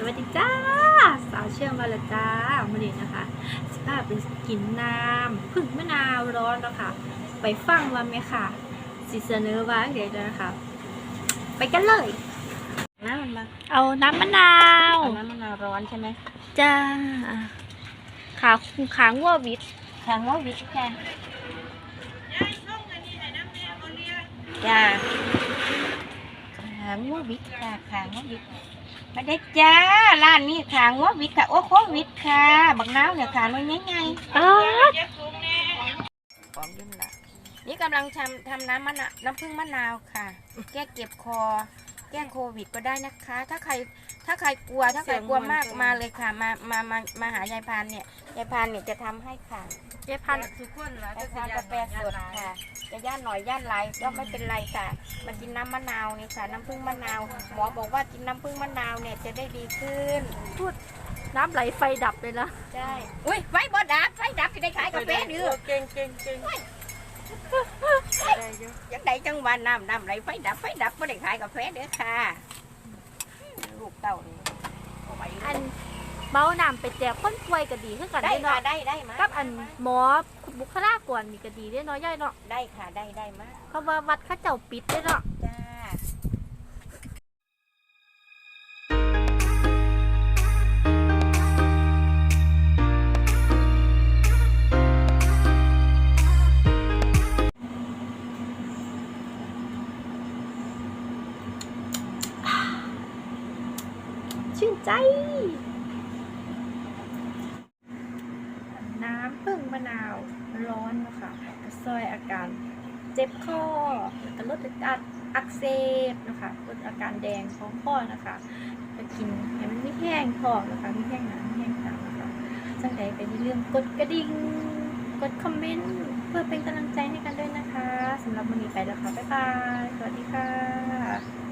สวัสดีจ้า สาวเชื่อมาและจ้าวันนี้นะคะสิพาไปกินน้ำผึ่งมะนาวร้อนแล้วค่ะ ไปฟังว่าไหมค่ะสิเสนอว่าเดี๋ยวนะคะ ไปกันเลย น้ำมันมาเอาน้ำมะนาวเอาน้ำมะนาวร้อนใช่ไหมจ้าขาขางัววิทขางว่าวิทค่ะจ้าขางว่าวิทค่ะขางว่าวิทมาได้จ้าร้านนี้ขางว่าวิทค่ะโอ้โควิดค่ะ บักน้าวเนี่ยขาน้อยง่ายไงอ้าของยืมละนี่กำลังทำทำน้ำมะนาวน้ำผึ้งมะนาวค่ะ แก้เจ็บคอ แก้โควิดก็ได้นะคะ ถ้าใครถ้าใครกลัวถ้าใครกลัวมากมาเลยค่ะ มามามามาหายายพานเนี่ยยายพานเนี่ยจะทำให้ค่ะเจ๊พันทุกคนแล้วไปทานกาแฟสดค่ะ จะย่านหน่อยย่านไรก็ไม่เป็นไรค่ะมากินน้ำมะนาวนี่ค่ะน้ำผึ้งมะนาวหมอบอกว่ากินน้ำผึ้งมะนาวเนี่ยจะได้ดีขึ้นน้ำไหลไฟดับเลยนะใช่อุ้ยไฟบดดับไฟดับจะได้ขายกาแฟเดือเก่งเก่งเก่ง ยังไดจังหวะน้ำน้ำไหลไฟดับไฟดับไม่ได้ขายกาแฟเด้อค่ะ ลูกเต้านี่เอาไว้อันเมาน้ำไปแจกคนป่วยก็ดีขึ้นกันได้ได้ค่ะเนาะได้ได้มากับอันหมอบุคลากรมีก็ดีได้เนาะย่อยเนาะได้ค่ะได้ได้มาเพราะว่าวัดเข้าเจ้าปิดได้เนาะจ้า ชื่นใจ น้ำผึ้งมะนาวร้อนนะคะกระซอยอาการเจ็บคอแล้วก็ลดอาการอักเสบนะคะลดอาการแดงของคอนะคะไปกินให้มันไม่แห้งท้องนะคะไม่แห้งหนาไม่แห้งตานะคะสังใดไปเรื่องกดกระดิ่งกดคอมเมนต์เพื่อเป็นกำลังใจให้กันด้วยนะคะสำหรับวันนี้ไปแล้วค่ะบ๊ายบาย สวัสดีค่ะ